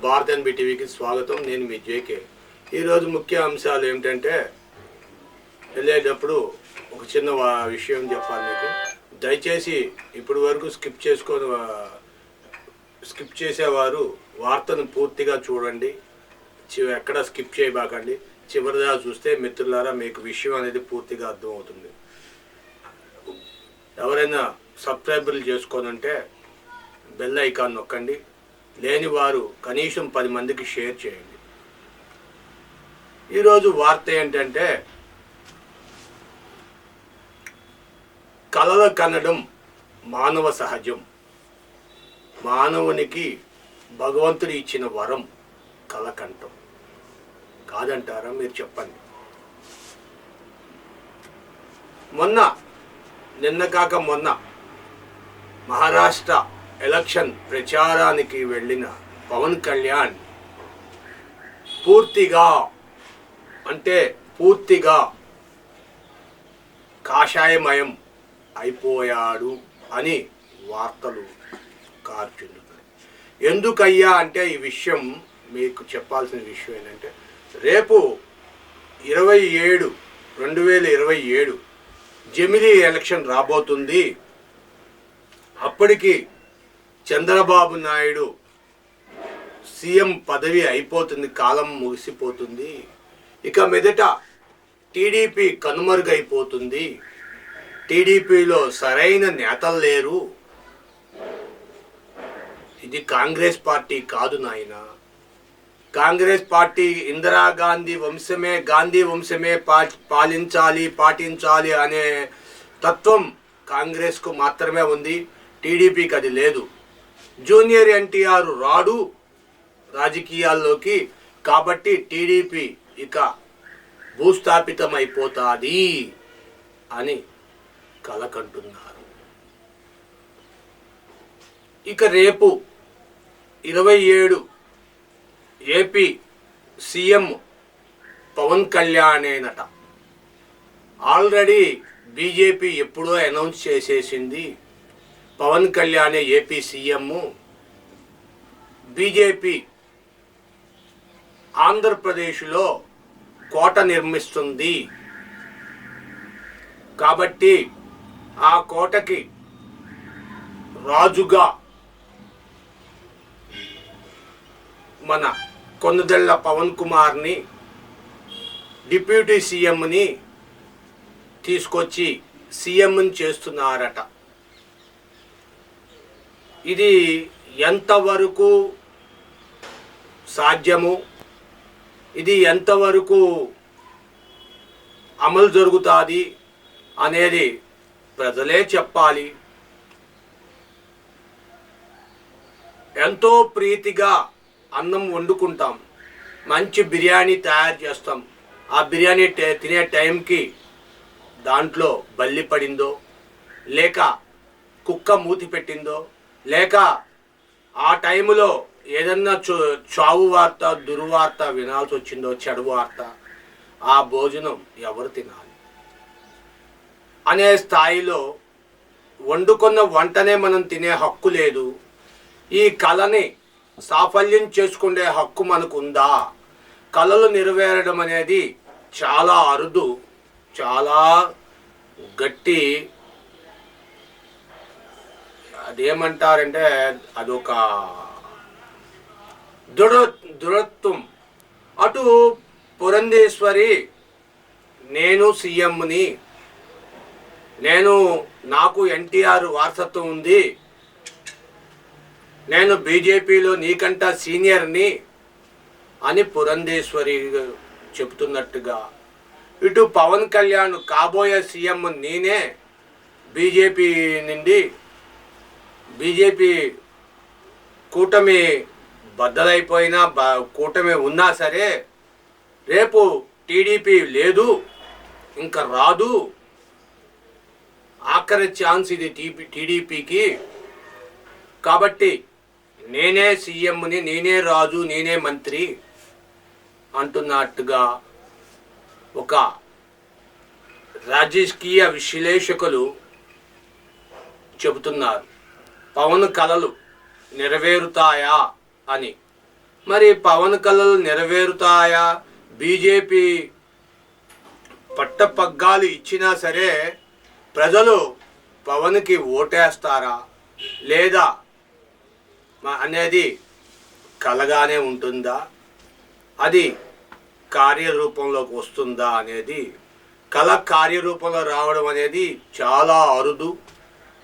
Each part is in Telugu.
చెప్పే భారత్ ఎన్బి టీవీకి స్వాగతం. నేను మీ జేకే. ఈరోజు ముఖ్య అంశాలు ఏమిటంటే వెళ్ళేటప్పుడు ఒక చిన్న విషయం చెప్పాలి మీకు. దయచేసి ఇప్పటి వరకు స్కిప్ చేసుకొని స్కిప్ చేసేవారు వార్తను పూర్తిగా చూడండి. ఎక్కడ స్కిప్ చేయబాకండి. చివరిదా చూస్తే మిత్రులారా మీకు విషయం అనేది పూర్తిగా అర్థమవుతుంది. ఎవరైనా సబ్స్క్రైబర్లు చేసుకోనంటే బెల్ ఐకాన్ నొక్కండి. లేని వారు కనీసం పది మందికి షేర్ చేయండి. ఈరోజు వార్త ఏంటంటే కలల కనడం మానవ సహజం. మానవునికి భగవంతుడు ఇచ్చిన వరం కలకంఠం. కాదంటారా? మీరు చెప్పండి. మొన్న నిన్న కాక మొన్న మహారాష్ట్ర ఎలక్షన్ ప్రచారానికి వెళ్ళిన పవన్ కళ్యాణ్ పూర్తిగా అంటే పూర్తిగా కాషాయమయం అయిపోయాడు అని వార్తలు కార్చున్నాయి ఎందుకయ్యా అంటే ఈ విషయం మీకు చెప్పాల్సిన విషయం ఏంటంటే రేపు ఇరవై ఏడు రెండు వేల ఇరవై ఏడు జమిలీ ఎలక్షన్ రాబోతుంది. అప్పటికి చంద్రబాబు నాయుడు సీఎం పదవి అయిపోతుంది కాలం ముగిసిపోతుంది. ఇక మీదట టీడీపీ కనుమరుగైపోతుంది. టీడీపీలో సరైన నేతలు లేరు. ఇది కాంగ్రెస్ పార్టీ కాదు నాయన. కాంగ్రెస్ పార్టీ ఇందిరాగాంధీ వంశమే గాంధీ వంశమే పా పాలించాలి పాటించాలి అనే తత్వం కాంగ్రెస్కు మాత్రమే ఉంది. టీడీపీకి అది లేదు. జూనియర్ ఎన్టీఆర్ రాడు రాజకీయాల్లోకి. కాబట్టి టీడీపీ ఇక భూస్థాపితమైపోతాది అని కలకంటున్నారు. ఇక రేపు ఇరవై ఏడు ఏపీ సీఎం పవన్ కళ్యాణేనట. ఆల్రెడీ బీజేపీ ఎప్పుడో అనౌన్స్ చేసేసింది పవన్ కళ్యాణే ఏపీ సీఎం. బీజేపీ ఆంధ్రప్రదేశ్లో కోట నిర్మిస్తుంది. కాబట్టి ఆ కోటకి రాజుగా మన కొన్నదెళ్ళ పవన్ కుమార్ని డిప్యూటీ సీఎంని తీసుకొచ్చి సీఎంని చేస్తున్నారట. ఇది ఎంతవరకు సాధ్యము? ఇది ఎంతవరకు అమలు జరుగుతుంది అనేది ప్రజలే చెప్పాలి. ఎంతో ప్రీతిగా అన్నం వండుకుంటాం. మంచి బిర్యానీ తయారు చేస్తాం. ఆ బిర్యానీ టే- తినే టైంకి దాంట్లో బల్లి పడిందో లేక కుక్క మూతి పెట్టిందో లేక ఆ టైంలో ఏదన్నా చో- చావు వార్త దుర్వార్త వినాల్సి వచ్చిందో చెడు వార్త ఆ భోజనం ఎవరు తినాలి? అనే స్థాయిలో వండుకున్న వంటనే మనం తినే హక్కు లేదు. ఈ కళని సాఫల్యం చేసుకునే హక్కు మనకు ఉందా కళలు నెరవేరడం అనేది చాలా అరుదు చాలా గట్టి అదేమంటారంటే అదొక దృఢ దృఢత్వం. అటు పురంధేశ్వరి నేను సీఎంని నేను నాకు ఎన్టీఆర్ వారసత్వం ఉంది నేను బీజేపీలో నీకంట సీనియర్ని అని పురంధేశ్వరి చెబుతున్నట్టుగా ఇటు పవన్ కళ్యాణ్ కాబోయే సీఎం నేనే బీజేపీ నుండి బీజేపీ కూటమి బద్దలైపోయినా బ కూటమి ఉన్నా సరే రేపు టీడీపీ లేదు ఇంకా రాదు. ఆఖరి ఛాన్స్ ఇది టీపీ టీడీపీకి. కాబట్టి నేనే సీఎంని నేనే రాజు నేనే మంత్రి అంటున్నట్టుగా ఒక రాజకీయ విశ్లేషకులు చెబుతున్నారు. పవన్ కలలు నెరవేరుతాయా అని. మరి పవన్ కళలు నెరవేరుతాయా? బీజేపీ పట్టపగ్గాలు ఇచ్చినా సరే ప్రజలు పవన్కి ఓటేస్తారా? లేదా అనేది కలగానే ఉంటుందా? అది కార్యరూపంలోకి వస్తుందా అనేది కళ కార్యరూపంలో రావడం అనేది చాలా అరుదు.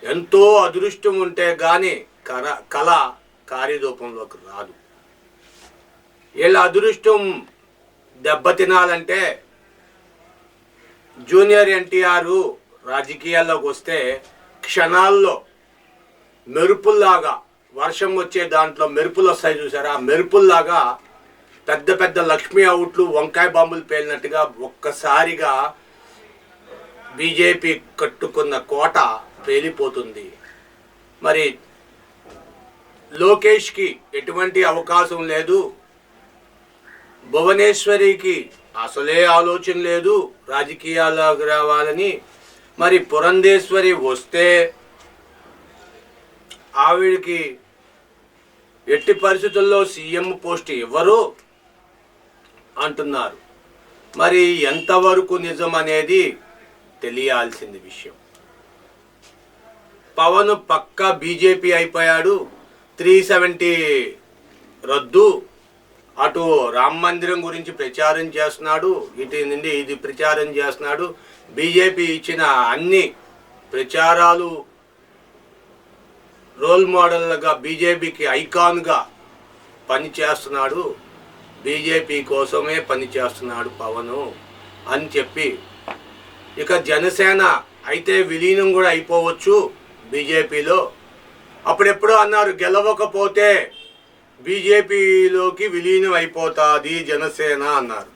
ఎంతో అదృష్టం ఉంటే కానీ కళ కళ కార్యరూపంలోకి రాదు. వీళ్ళ అదృష్టం దెబ్బతినాలంటే జూనియర్ ఎన్టీఆర్ రాజకీయాల్లోకి వస్తే క్షణాల్లో మెరుపుల్లాగా వర్షం వచ్చే దాంట్లో మెరుపులు వస్తాయి చూసారా? మెరుపుల్లాగా పెద్ద పెద్ద లక్ష్మీ అవుట్లు వంకాయ బాంబులు పేలినట్టుగా ఒక్కసారిగా బీజేపీ కట్టుకున్న కోట పేలిపోతుంది మరి లోకేష్కి ఎటువంటి అవకాశం లేదు. భువనేశ్వరికి అసలే ఆలోచన లేదు. రాజకీయాల్లోకి రావాలని మరి పురంధేశ్వరి వస్తే ఆవిడకి ఎట్టి పరిస్థితుల్లో సీఎం పోస్ట్ ఇవ్వరు అంటున్నారు. మరి ఎంతవరకు నిజం అనేది తెలియాల్సింది విషయం. పవన్ పక్క బీజేపీ అయిపోయాడు. త్రీ సెవెంటీ రద్దు. అటు రామ మందిరం గురించి ప్రచారం చేస్తున్నాడు. ఇటు నుండి ఇది ప్రచారం చేస్తున్నాడు. బీజేపీ ఇచ్చిన అన్ని ప్రచారాలు రోల్ మోడల్గా బీజేపీకి ఐకాన్గా పనిచేస్తున్నాడు. బీజేపీ కోసమే పనిచేస్తున్నాడు పవను అని చెప్పి. ఇక జనసేన అయితే విలీనం కూడా అయిపోవచ్చు. బీజేపీలో. అప్పుడెప్పుడో అన్నారు గెలవకపోతే బీజేపీలోకి విలీనం అయిపోతుంది జనసేన అన్నారు.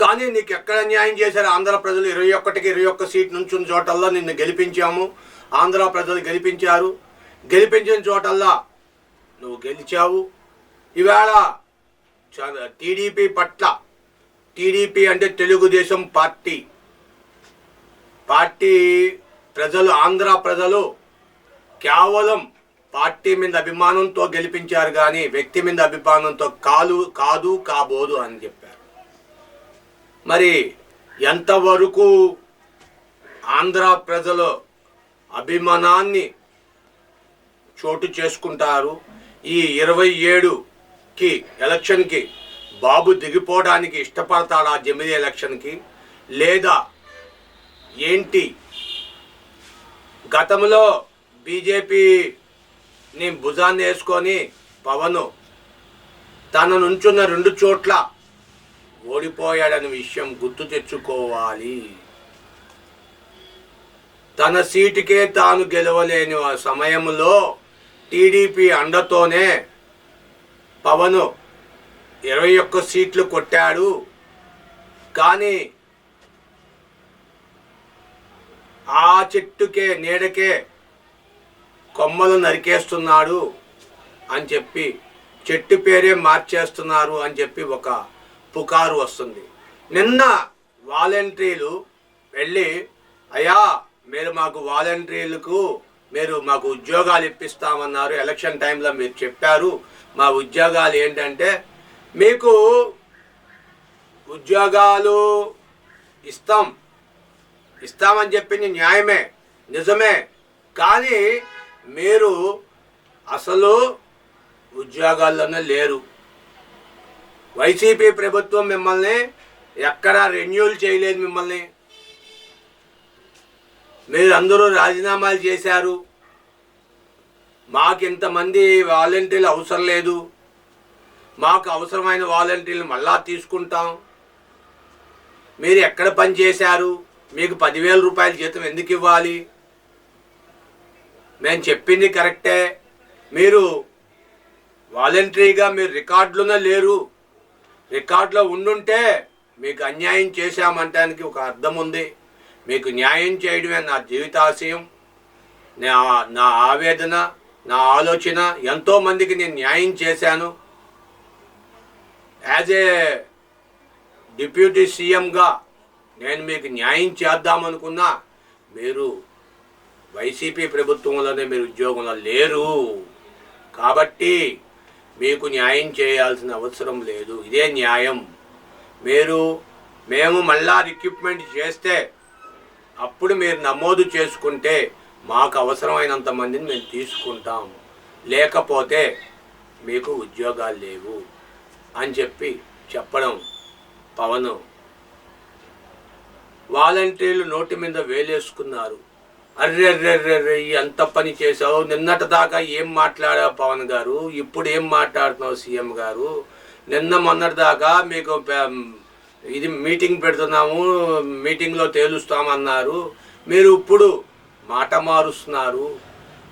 కానీ నీకు ఎక్కడ న్యాయం చేశారు? ఆంధ్ర ప్రజలు ఇరవై ఒక్కటికి ఇరవై ఒక్క సీట్ నుంచి చోటల్లో నిన్ను గెలిపించాము. ఆంధ్ర ప్రజలు గెలిపించారు. గెలిపించిన చోటల్లా నువ్వు గెలిచావు. ఈవేళ టీడీపీ పట్ల టీడీపీ అంటే తెలుగుదేశం పార్టీ. పార్టీ ప్రజలు ఆంధ్ర ప్రజలు కేవలం పార్టీ మీద అభిమానంతో గెలిపించారు కానీ వ్యక్తి మీద అభిమానంతో కాలు కాదు కాబోదు అని చెప్పారు. మరి ఎంతవరకు ఆంధ్ర ప్రజలు అభిమానాన్ని చోటు చేసుకుంటారు? ఈ ఇరవై ఏడుకి ఎలక్షన్కి బాబు దిగిపోవడానికి ఇష్టపడతాడా జమిలీ ఎలక్షన్కి లేదా ఏంటి గతంలో బీజేపీని భుజాన్ని వేసుకొని పవన్ తన నుంచున్న రెండు చోట్ల ఓడిపోయాడనే విషయం గుర్తు తెచ్చుకోవాలి. తన సీటుకే తాను గెలవలేని ఆ సమయంలో టీడీపీ అండతోనే పవన్ ఇరవై ఒక్క సీట్లు కొట్టాడు. కానీ ఆ చెట్టుకే నీడకే కొమ్మలు నరికేస్తున్నాడు అని చెప్పి చెట్టు పేరే మార్చేస్తున్నారు అని చెప్పి ఒక పుకారు వస్తుంది. నిన్న వాలంటీర్లు వెళ్ళి అయ్యా మీరు మాకు వాలంటీర్లకు మీరు మాకు ఉద్యోగాలు ఇప్పిస్తామన్నారు. ఎలక్షన్ టైంలో మీరు చెప్పారు. మా ఉద్యోగాలు ఏంటంటే మీకు ఉద్యోగాలు ఇస్తాం. ఇస్తామని చెప్పింది న్యాయమే నిజమే. కానీ మీరు అసలు ఉద్యోగాల్లోనే లేరు. వైసీపీ ప్రభుత్వం మిమ్మల్ని ఎక్కడా రెన్యూల్ చేయలేదు మిమ్మల్ని. మీరు అందరూ రాజీనామాలు చేశారు. మాకు ఇంతమంది వాలంటీర్లు అవసరం లేదు. మాకు అవసరమైన వాలంటీర్లు మళ్ళా తీసుకుంటాం. మీరు ఎక్కడ పని చేశారు? మీకు పదివేల రూపాయల జీతం ఎందుకు ఇవ్వాలి? నేను చెప్పింది కరెక్టే. మీరు వాలంటరీగా మీరు రికార్డులోనే లేరు. రికార్డులో ఉండుంటే మీకు అన్యాయం చేశామంటానికి ఒక అర్థం ఉంది. మీకు న్యాయం చేయడమే నా జీవితాశయం. నా నా ఆవేదన నా ఆలోచన ఎంతోమందికి నేను న్యాయం చేశాను. యాజ్ ఏ డిప్యూటీ సీఎంగా నేను మీకు న్యాయం చేద్దామనుకున్నా మీరు వైసీపీ ప్రభుత్వంలోనే మీరు ఉద్యోగంలో లేరు. కాబట్టి మీకు న్యాయం చేయాల్సిన అవసరం లేదు. ఇదే న్యాయం. మీరు మేము మళ్ళా రిక్రూట్మెంట్ చేస్తే అప్పుడు మీరు నమోదు చేసుకుంటే మాకు అవసరమైనంత మందిని మేము తీసుకుంటాం. లేకపోతే మీకు ఉద్యోగాలు లేవు అని చెప్పి చెప్పడం పవన్. వాలంటీర్లు నోటి మీద వేలేసుకున్నారు. అర్రెర్రెర్రెర్రె ఎంత పని చేసావు నిన్నటి దాకా ఏం మాట్లాడావు పవన్ గారు? ఇప్పుడు ఏం మాట్లాడుతున్నావు సీఎం గారు? నిన్న మొన్నటి దాకా మీకు ఇది మీటింగ్ పెడుతున్నాము మీటింగ్లో తేలుస్తామన్నారు. మీరు ఇప్పుడు మాట మారుస్తున్నారు.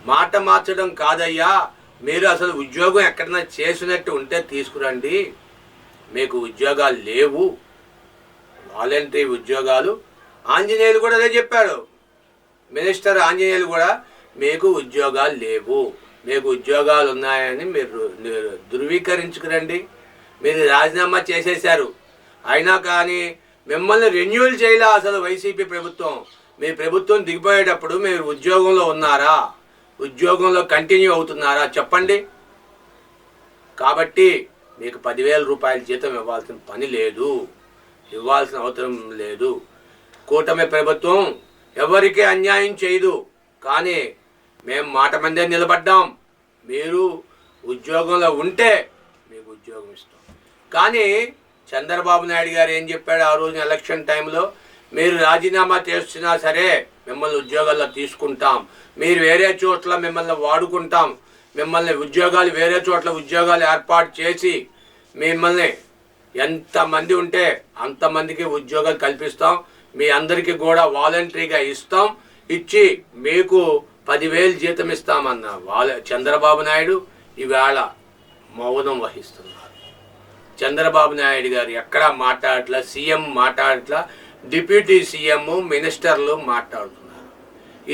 మాట మార్చడం కాదయ్యా. మీరు అసలు ఉద్యోగం ఎక్కడైనా చేసినట్టు ఉంటే తీసుకురండి. మీకు ఉద్యోగాలు లేవు. వాలంటరీ ఉద్యోగాలు ఆంజనేయులు కూడా అదే చెప్పాడు మినిస్టర్ ఆంజనేయులు కూడా మీకు ఉద్యోగాలు లేవు. మీకు ఉద్యోగాలు ఉన్నాయని మీరు ధృవీకరించుకురండి. మీరు రాజీనామా చేసేశారు. అయినా కానీ మిమ్మల్ని రెన్యూవల్ చేయలే అసలు వైసీపీ ప్రభుత్వం. మీ ప్రభుత్వం దిగిపోయేటప్పుడు మీరు ఉద్యోగంలో ఉన్నారా? ఉద్యోగంలో కంటిన్యూ అవుతున్నారా? చెప్పండి. కాబట్టి మీకు పదివేల రూపాయల జీతం ఇవ్వాల్సిన పని లేదు. ఇవ్వాల్సిన అవసరం లేదు. కూటమి ప్రభుత్వం ఎవరికీ అన్యాయం చేయదు. కానీ మేము మాట మందే నిలబడ్డాం. మీరు ఉద్యోగంలో ఉంటే మీకు ఉద్యోగం ఇస్తాం. కానీ చంద్రబాబు నాయుడు గారు ఏం చెప్పాడు ఆ రోజు ఎలక్షన్ టైంలో? మీరు రాజీనామా చేస్తున్నా సరే మిమ్మల్ని ఉద్యోగాల్లో తీసుకుంటాం. మీరు వేరే చోట్ల మిమ్మల్ని వాడుకుంటాం. మిమ్మల్ని ఉద్యోగాలు వేరే చోట్ల ఉద్యోగాలు ఏర్పాటు చేసి మిమ్మల్ని ఎంతమంది ఉంటే అంతమందికి ఉద్యోగాలు కల్పిస్తాం. మీ అందరికీ కూడా వాలంటరీగా ఇస్తాం. ఇచ్చి మీకు పదివేలు జీతం ఇస్తామన్న వాళ్ళ చంద్రబాబు నాయుడు ఈవేళ మౌనం వహిస్తున్నారు. చంద్రబాబు నాయుడు గారు ఎక్కడా మాట్లాడట్లా సీఎం మాట్లాడట్లా డిప్యూటీ సీఎం మినిస్టర్లు మాట్లాడుతున్నారు.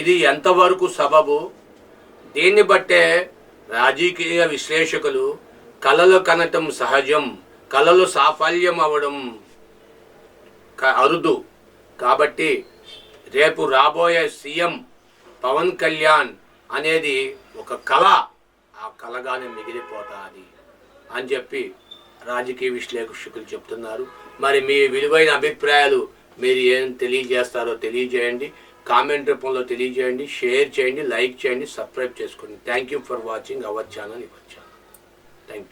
ఇది ఎంతవరకు సబబు? దీన్ని బట్టే రాజకీయ విశ్లేషకులు కలలు కనటం సహజం కలలు సాఫల్యం అవడం అరుదు. కాబట్టి రేపు రాబోయే సీఎం పవన్ కళ్యాణ్ అనేది ఒక కళ. ఆ కళగానే మిగిలిపోతుంది అని చెప్పి రాజకీయ విశ్లేషకులు చెప్తున్నారు. మరి మీ విలువైన అభిప్రాయాలు మీరు ఏం తెలియజేస్తారో తెలియజేయండి. కామెంట్ రూపంలో తెలియజేయండి. షేర్ చేయండి. లైక్ చేయండి. సబ్స్క్రైబ్ చేసుకోండి thank you for watching our channel ఇవర్ channel.